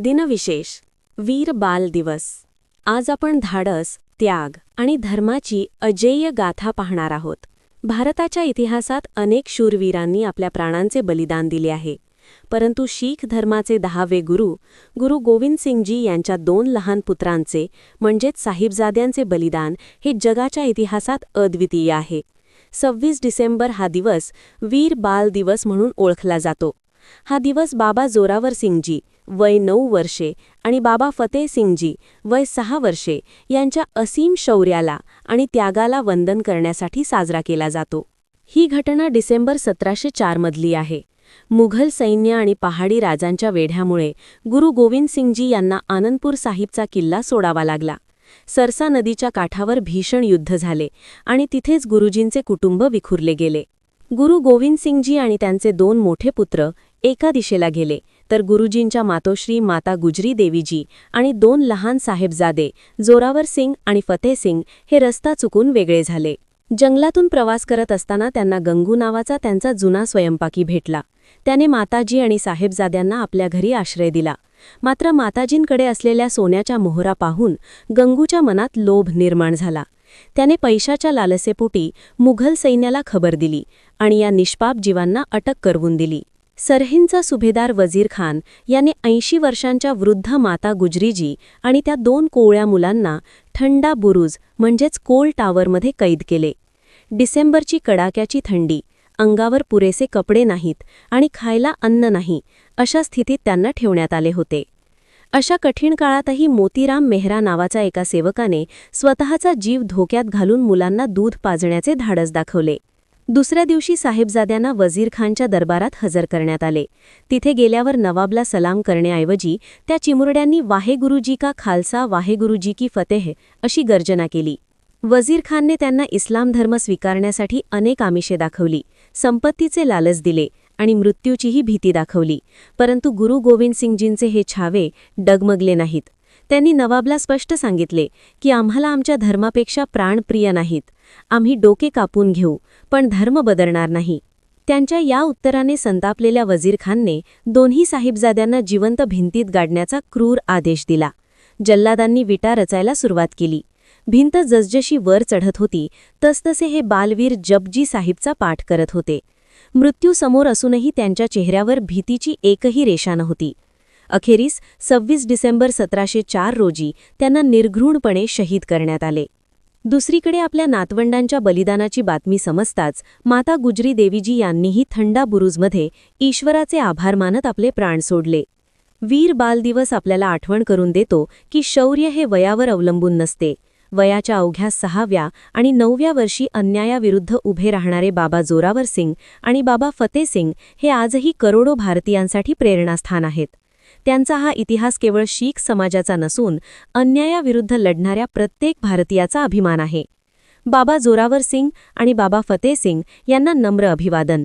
दिनविशेष. वीर बाल दिवस. आज आपण धाडस त्याग आणि धर्माची अजेय गाथा पाहणार आहोत. भारताच्या इतिहासात अनेक शूरवीरांनी आपल्या प्राणांचे बलिदान दिले आहे. परंतु शीख धर्माचे दहावे गुरु गुरु गोविंद सिंगजी यांच्या दोन लहान पुत्रांचे म्हणजेच साहिबजाद्यांचे बलिदान हे जगाच्या इतिहासात अद्वितीय आहे. सव्वीस डिसेंबर हा दिवस वीर बाल दिवस म्हणून ओळखला जातो. हा दिवस बाबा जोरावर सिंगजी वय नऊ वर्षे आणि बाबा फतेह सिंगजी वय सहा वर्षे यांच्या असीम शौर्याला आणि त्यागाला वंदन करण्यासाठी साजरा केला जातो. ही घटना डिसेंबर सतराशे चारमधली आहे. मुघल सैन्य आणि पहाडी राजांच्या वेढ्यामुळे गुरु गोविंद सिंगजी यांना आनंदपूर साहिबचा किल्ला सोडावा लागला. सरसा नदीच्या काठावर भीषण युद्ध झाले आणि तिथेच गुरुजींचे कुटुंब विखुरले गेले. गुरु गोविंद सिंगजी आणि त्यांचे दोन मोठे पुत्र एका दिशेला गेले तर गुरुजींच्या मातोश्री माता गुजरी देवीजी आणि दोन लहान साहेबजादे जोरावर सिंग आणि फतेह सिंग हे रस्ता चुकून वेगळे झाले. जंगलातून प्रवास करत असताना त्यांना गंगू नावाचा त्यांचा जुना स्वयंपाकी भेटला. त्याने माताजी आणि साहेबजाद्यांना आपल्या घरी आश्रय दिला. मात्र माताजींकडे असलेल्या सोन्याच्या मोहरा पाहून गंगूच्या मनात लोभ निर्माण झाला. त्याने पैशाच्या लालसेपोटी मुघल सैन्याला खबर दिली आणि या निष्पाप जीवांना अटक करवून दिली. सरहिंचा सुभेदार वजीर खान याने ऐंशी वर्षांच्या वृद्ध माता गुजरीजी आणि त्या दोन कोवळ्या मुलांना थंडा बुरुज म्हणजेच कोल टावरमध्ये कैद केले. डिसेंबरची कडाक्याची थंडी अंगावर पुरेसे कपडे नाहीत आणि खायला अन्न नाही अशा स्थितीत त्यांना ठेवण्यात आले होते. अशा कठीण काळातही मोतीराम मेहरा नावाच्या एका सेवकाने स्वतःचा जीव धोक्यात घालून मुलांना दूध पाजण्याचे धाडस दाखवले. दुसऱ्या दिवशी साहेबजाद्यांना वजीर खानच्या दरबारात हजर करण्यात आले. तिथे गेल्यावर नवाबला सलाम करण्याऐवजी त्या चिमुरड्यांनी वाहेगुरुजी का खालसा वाहेगुरुजी की फतेह अशी गर्जना केली. वजीर खानने त्यांना इस्लाम धर्म स्वीकारण्यासाठी अनेक आमिषे दाखवली संपत्तीचे लालच दिले आणि मृत्यूचीही भीती दाखवली. परंतु गुरु गोविंद सिंगजींचे हे छावे डगमगले नाहीत. त्यांनी नवाबला स्पष्ट सांगितले की आम्हाला आमच्या धर्मापेक्षा प्राणप्रिय नाहीत. आम्ही डोके कापून घेऊ पण धर्म बदलणार नाही. त्यांच्या या उत्तराने संतापलेल्या वजीर खानने दोन्ही साहिबजाद्यांना जिवंत भिंतीत गाडण्याचा क्रूर आदेश दिला. जल्लादांनी विटा रचायला सुरुवात केली. भिंत जसजशी वर चढत होती तसतसे हे बालवीर जपजी साहिबचा पाठ करत होते. मृत्यू समोर असूनही त्यांच्या चेहऱ्यावर भीतीची एकही रेषा नव्हती. अखेरीस सव्वीस डिसेंबर सतराशे चार रोजी त्यांना निर्घृणपणे शहीद करण्यात आले. दुसरीकडे आपल्या नातवंडांच्या बलिदानाची बातमी समजताच माता गुजरी देवीजी यांनीही थंडा बुरुजमध्ये ईश्वराचे आभार मानत आपले प्राण सोडले. वीर बाल दिवस आपल्याला आठवण करून देतो की शौर्य हे वयावर अवलंबून नसते. वयाच्या अवघ्या सहाव्या आणि नवव्या वर्षी अन्यायाविरुद्ध उभे राहणारे बाबा जोरावर सिंग आणि बाबा फतेह सिंग हे आजही करोडो भारतीयांसाठी प्रेरणास्थान आहेत. त्यांचा हा इतिहास केवळ शीख समाजाचा नसून अन्यायाविरुद्ध लढणाऱ्या प्रत्येक भारतीयाचा अभिमान आहे. बाबा जोरावर सिंग आणि बाबा फतेह सिंग यांना नम्र अभिवादन.